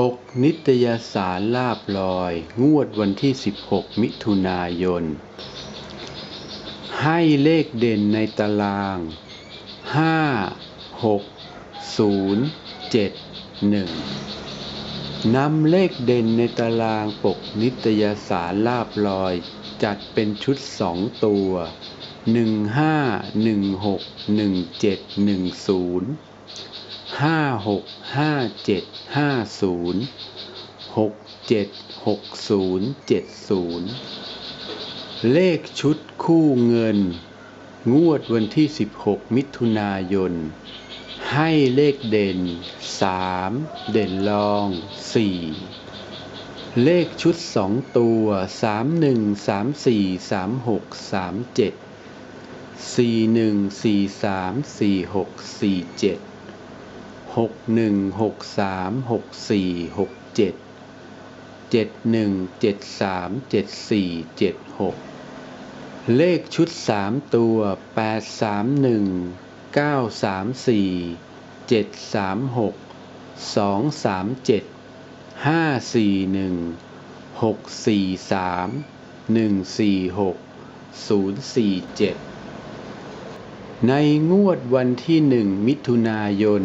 ปกนิตยสารลาบลอย งวดวันที่ 16 มิถุนายน ให้เลขเด่นในตาราง 5 6 0 7 1 นำเลขเด่นในตารางปกนิตยสารลาบลอย จัดเป็นชุดสองตัว 1 5 1 6 1 7 1 0 ห้าหกห้าเจ็ดห้าศูนย์หกเจ็ดหกศูนย์เจ็ดศูนย์เลขชุดคู่เงิน งวดวันที่ 16 มิถุนายน ให้เลขเด่น 3 เด่นรอง 4 เลขชุด 2 ตัว 31 34 36 37 41 43 46 47 หกหนึ่งหกสามหกสี่หกเจ็ดเจ็ดหนึ่งเจ็ดสามเจ็ดสี่เจ็ดหกเลขชุดสามตัวแปดสามหนึ่งเก้าสามสี่เจ็ดสามหกสองสามเจ็ดห้าสี่หนึ่งหกสี่สามหนึ่งสี่หกศูนย์สี่เจ็ดในงวดวันที่หนึ่งมิถุนายน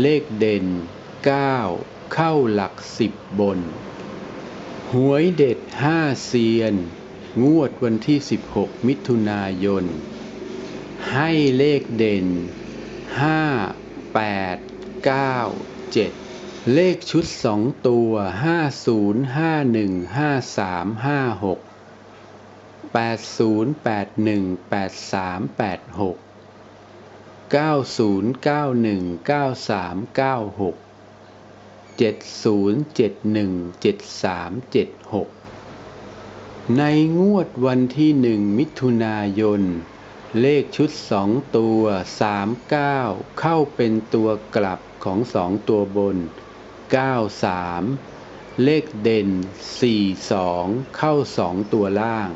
เลขเด่น 9 เข้าหลักสิบบน หวยเด็ดห้าเซียน งวดวันที่ 16 มิถุนายน ให้เลขเด่น 5 8 9 7 เลขชุดสองตัว 50 51 53 56 80 81 83 86 เก้าศูนย์เก้าหนึ่งเก้าสามเก้าหกเจ็ดศูนย์เจ็ดหนึ่งเจ็ดสามเจ็ดหกในงวดวันที่หนึ่งมิถุนายน เลขชุดสองตัวสามเก้าเข้าเป็นตัวกลับของสองตัวบนเก้าสามเลขเด่นสี่สองเข้าสองตัวล่าง